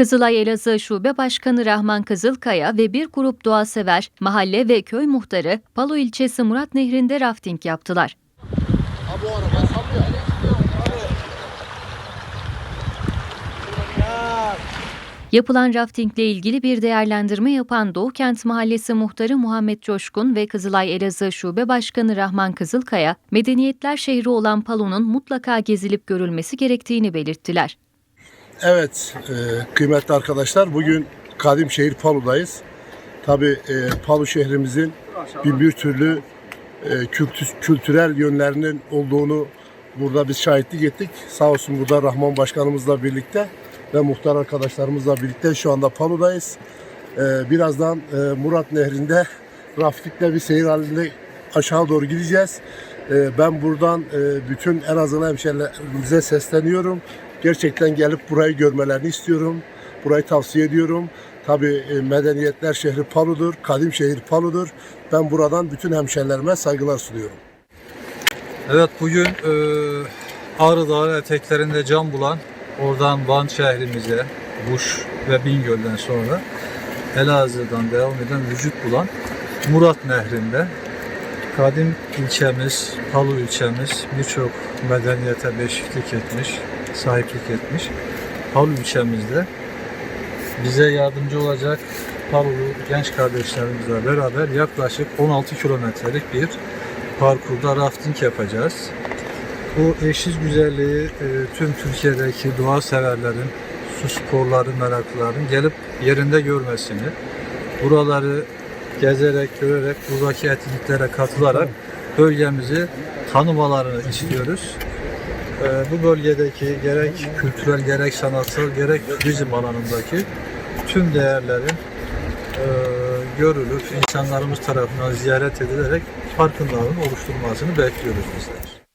Kızılay Elazığ Şube Başkanı Rahman Kızılkaya ve bir grup doğasever, mahalle ve köy muhtarı Palo ilçesi Murat Nehri'nde rafting yaptılar. Ha bu araba sallıyor. Yapılan raftingle ilgili bir değerlendirme yapan Doğu Kent Mahallesi muhtarı Muhammed Coşkun ve Kızılay Elazığ Şube Başkanı Rahman Kızılkaya, medeniyetler şehri olan Palo'nun mutlaka gezilip görülmesi gerektiğini belirttiler. Evet e, kıymetli arkadaşlar bugün Kadimşehir Palu'dayız. Tabi e, Palu şehrimizin bin bir türlü e, kültü- kültürel yönlerinin olduğunu burada biz şahitlik ettik. Sağ olsun burada Rahman Başkanımızla birlikte ve muhtar arkadaşlarımızla birlikte şu anda Palu'dayız. E, birazdan e, Murat Nehri'nde raftikle bir seyir halinde aşağı doğru gideceğiz. E, ben buradan e, bütün Elazığlı hemşehrilerimize sesleniyorum. Gerçekten gelip burayı görmelerini istiyorum. Burayı tavsiye ediyorum. Tabii e, medeniyetler şehri Palu'dur, kadim şehir Palu'dur. Ben buradan bütün hemşehrilerime saygılar sunuyorum. Evet bugün e, Ağrı Dağı eteklerinde can bulan oradan Van şehrimize Buş ve Bingöl'den sonra Elazığ'dan devam eden vücut bulan Murat Nehri'nde kadim ilçemiz, Palu ilçemiz birçok medeniyete beşiklik etmiş, sahiplik etmiş. Palu ilçemizde bize yardımcı olacak Palulu genç kardeşlerimizle beraber yaklaşık 16 kilometrelik bir parkurda rafting yapacağız. Bu eşsiz güzelliği e, tüm Türkiye'deki doğa severlerin, su sporları meraklıların gelip yerinde görmesini, buraları gezerek, görerek, buradaki etkinliklere katılarak bölgemizi tanımalarını istiyoruz. E, bu bölgedeki gerek kültürel, gerek sanatsal, gerek turizm alanındaki tüm değerlerin e, görülüp insanlarımız tarafından ziyaret edilerek farkındalığın oluşturulmasını bekliyoruz bizler.